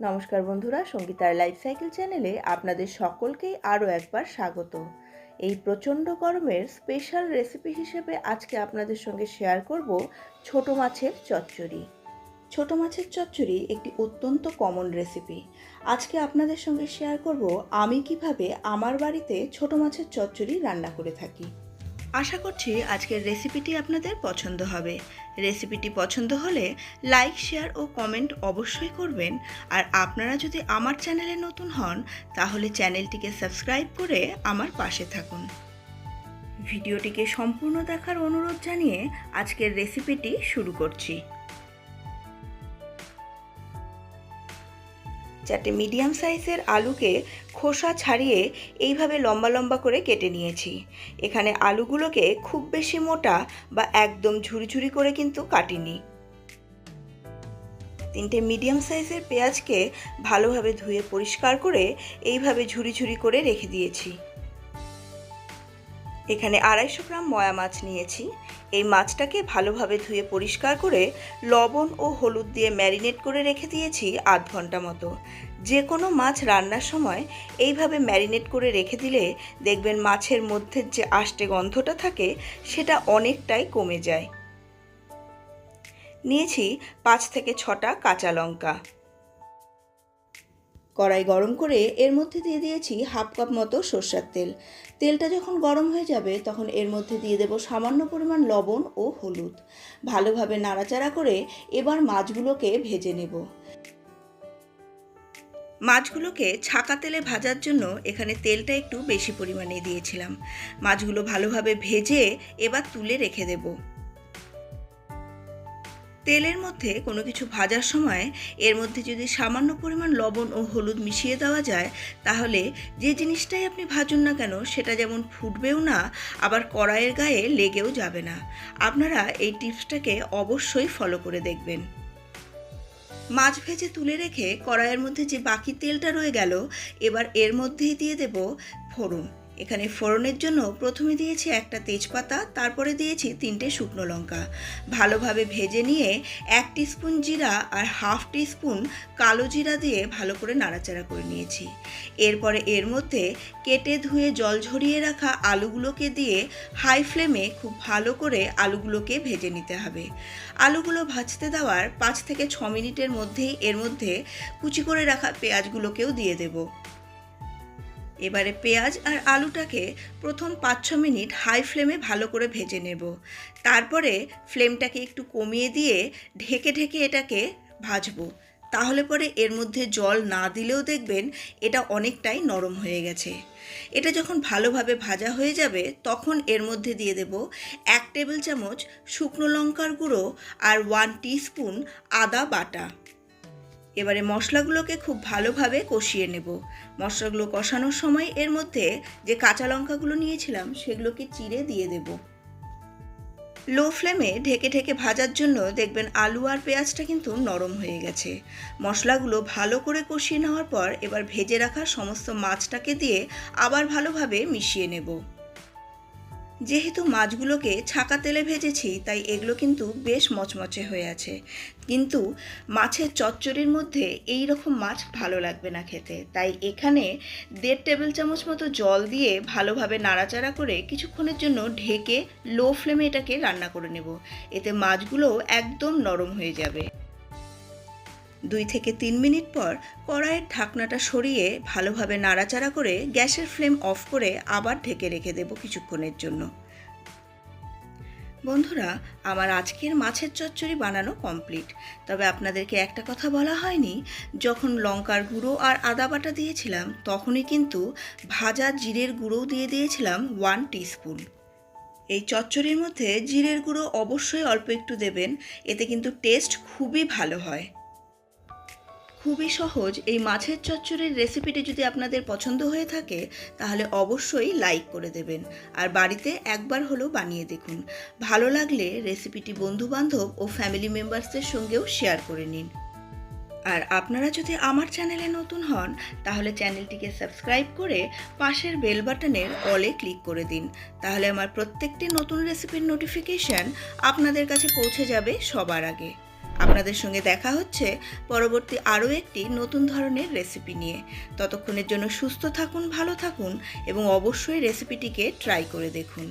নমস্কার বন্ধুরা, সঙ্গীতার life cycle চ্যানেলে আপনাদের সকলকেই আরও একবার স্বাগত। এই প্রচণ্ড গরমের স্পেশাল রেসিপি হিসেবে আজকে আপনাদের সঙ্গে শেয়ার করব ছোট মাছের চচ্চড়ি। ছোট মাছের চচ্চড়ি একটি অত্যন্ত কমন রেসিপি আজকে আপনাদের সঙ্গে শেয়ার করব আমি কীভাবে আমার বাড়িতে ছোট মাছের চচ্চড়ি রান্না করে থাকি। আশা করছি আজকের রেসিপিটি আপনাদের পছন্দ হবে। রেসিপিটি পছন্দ হলে লাইক, শেয়ার ও কমেন্ট অবশ্যই করবেন। আর আপনারা যদি আমার চ্যানেলে নতুন হন, তাহলে চ্যানেলটিকে সাবস্ক্রাইব করে আমার পাশে থাকুন। ভিডিওটিকে সম্পূর্ণ দেখার অনুরোধ জানিয়ে আজকের রেসিপিটি শুরু করছি। চারটে মিডিয়াম সাইজের আলুকে খোসা ছাড়িয়ে এইভাবে লম্বা লম্বা করে কেটে নিয়েছি। এখানে আলুগুলোকে খুব বেশি মোটা বা একদম ঝুড়ি করে কিন্তু কাটিনি। তিনটে মিডিয়াম সাইজের পেঁয়াজকে ভালোভাবে ধুয়ে পরিষ্কার করে এইভাবে ঝুড়ি ঝুড়ি করে রেখে দিয়েছি। এখানে আড়াইশো গ্রাম ময়া মাছ নিয়েছি। এই মাছটাকে ভালোভাবে ধুয়ে পরিষ্কার করে লবণ ও হলুদ দিয়ে ম্যারিনেট করে রেখে দিয়েছি আধ ঘণ্টা মতো। যে কোনো মাছ রান্নার সময় এইভাবে ম্যারিনেট করে রেখে দিলে দেখবেন মাছের মধ্যে যে আষ্টে গন্ধটা থাকে, সেটা অনেকটাই কমে যায়। নিয়েছি পাঁচ থেকে ছটা কাঁচা লঙ্কা। কড়াই গরম করে এর মধ্যে দিয়ে দিয়েছি হাফ কাপ মতো সর্ষার তেল। তেলটা যখন গরম হয়ে যাবে, তখন এর মধ্যে দিয়ে দেব সামান্য পরিমাণ লবণ ও হলুদ। ভালোভাবে নাড়াচাড়া করে এবার মাছগুলোকে ভেজে নেব। মাছগুলোকে ছাকা তেলে ভাজার জন্য এখানে তেলটা একটু বেশি পরিমাণে দিয়েছিলাম। মাছগুলো ভালোভাবে ভেজে এবার তুলে রেখে দেবো। তেলের মধ্যে কোনো কিছু ভাজার সময় এর মধ্যে যদি সামান্য পরিমাণ লবণ ও হলুদ মিশিয়ে দেওয়া যায়, তাহলে যে জিনিসটাই আপনি ভাজুন না কেন, সেটা যেমন ফুটবেও না, আবার কড়াইয়ের গায়ে লেগেও যাবে না। আপনারা এই টিপসটাকে অবশ্যই ফলো করে দেখবেন। মাছ ভেজে তুলে রেখে কড়াইয়ের মধ্যে যে বাকি তেলটা রয়ে গেল, এবার এর মধ্যেই দিয়ে দেব ফোড়ন। এখানে ফোড়নের জন্য প্রথমে দিয়েছি একটা তেজপাতা, তারপরে দিয়েছি তিনটে শুকনো লঙ্কা। ভালোভাবে ভেজে নিয়ে এক স্পুন জিরা আর হাফ স্পুন কালো জিরা দিয়ে ভালো করে নাড়াচাড়া করে নিয়েছি। এরপরে এর মধ্যে কেটে ধুয়ে জল ঝরিয়ে রাখা আলুগুলোকে দিয়ে হাই ফ্লেমে খুব ভালো করে আলুগুলোকে ভেজে নিতে হবে। আলুগুলো ভাজতে দেওয়ার পাঁচ থেকে ছ মিনিটের মধ্যেই এর মধ্যে কুচি করে রাখা পেঁয়াজগুলোকেও দিয়ে দেবো। এবারে পেঁয়াজ আর আলুটাকে প্রথম পাঁচ ছ মিনিট হাই ফ্লেমে ভালো করে ভেজে নেব। তারপরে ফ্লেমটাকে একটু কমিয়ে দিয়ে ঢেকে ঢেকে এটাকে ভাজবো। তাহলে পরে এর মধ্যে জল না দিলেও দেখবেন এটা অনেকটাই নরম হয়ে গেছে। এটা যখন ভালোভাবে ভাজা হয়ে যাবে, তখন এর মধ্যে দিয়ে দেব এক টেবিল চামচ শুকনো লঙ্কার গুঁড়ো আর ওয়ান স্পুন আদা বাটা। এবারে মশলাগুলোকে খুব ভালোভাবে কষিয়ে নেব। মশলাগুলো কষানোর সময় এর মধ্যে যে কাঁচা লঙ্কাগুলো নিয়েছিলাম, সেগুলোকে চিড়ে দিয়ে দেব। লো ফ্লেমে ঢেকে ঢেকে ভাজার জন্য দেখবেন আলু আর পেঁয়াজটা কিন্তু নরম হয়ে গেছে। মশলাগুলো ভালো করে কষিয়ে নেওয়ার পর এবার ভেজে রাখা সমস্ত মাছটাকে দিয়ে আবার ভালোভাবে মিশিয়ে নেব। যেহেতু মাছগুলোকে ছাকা তেলে ভেজেছি, তাই এগুলো কিন্তু বেশ মচমচে হয়ে আছে। কিন্তু মাছের চচ্চড়ির মধ্যে এই রকম মাছ ভালো লাগবে না খেতে। তাই এখানে দেড় টেবিল চামচ মতো জল দিয়ে ভালোভাবে নাড়াচাড়া করে কিছুক্ষণের জন্য ঢেকে লো ফ্লেমে এটাকে রান্না করে নেব। এতে মাছগুলো একদম নরম হয়ে যাবে। দুই থেকে তিন মিনিট পর কড়াইয়ের ঢাকনাটা সরিয়ে ভালোভাবে নাড়াচাড়া করে গ্যাসের ফ্লেম অফ করে আবার ঢেকে রেখে দেব কিছুক্ষণের জন্য। বন্ধুরা, আমার আজকের মাছের চচ্চড়ি বানানো কমপ্লিট। তবে আপনাদেরকে একটা কথা বলা হয়নি, যখন লঙ্কার গুঁড়ো আর আদা বাটা দিয়েছিলাম, তখনই কিন্তু ভাজা জিরের গুঁড়োও দিয়ে দিয়েছিলাম ওয়ান টিস্পুন। এই চচ্চড়ির মধ্যে জিরের গুঁড়ো অবশ্যই অল্প একটু দেবেন, এতে কিন্তু টেস্ট খুবই ভালো হয়। খুবই সহজ এই মাছের চচ্চড়ির রেসিপিটি যদি আপনাদের পছন্দ হয়ে থাকে, তাহলে অবশ্যই লাইক করে দেবেন। আর বাড়িতে একবার হলেও বানিয়ে দেখুন। ভালো লাগলে রেসিপিটি বন্ধুবান্ধব ও ফ্যামিলি মেম্বার্সদের সঙ্গেও শেয়ার করে নিন। আর আপনারা যদি আমার চ্যানেলে নতুন হন, তাহলে চ্যানেলটিকে সাবস্ক্রাইব করে পাশের বেল বাটনের অলে ক্লিক করে দিন। তাহলে আমার প্রত্যেকটি নতুন রেসিপির নোটিফিকেশান আপনাদের কাছে পৌঁছে যাবে সবার আগে। আপনাদের সঙ্গে দেখা হচ্ছে পরবর্তী আরও একটি নতুন ধরনের রেসিপি নিয়ে। ততক্ষণের জন্য সুস্থ থাকুন, ভালো থাকুন এবং অবশ্যই রেসিপিটিকে ট্রাই করে দেখুন।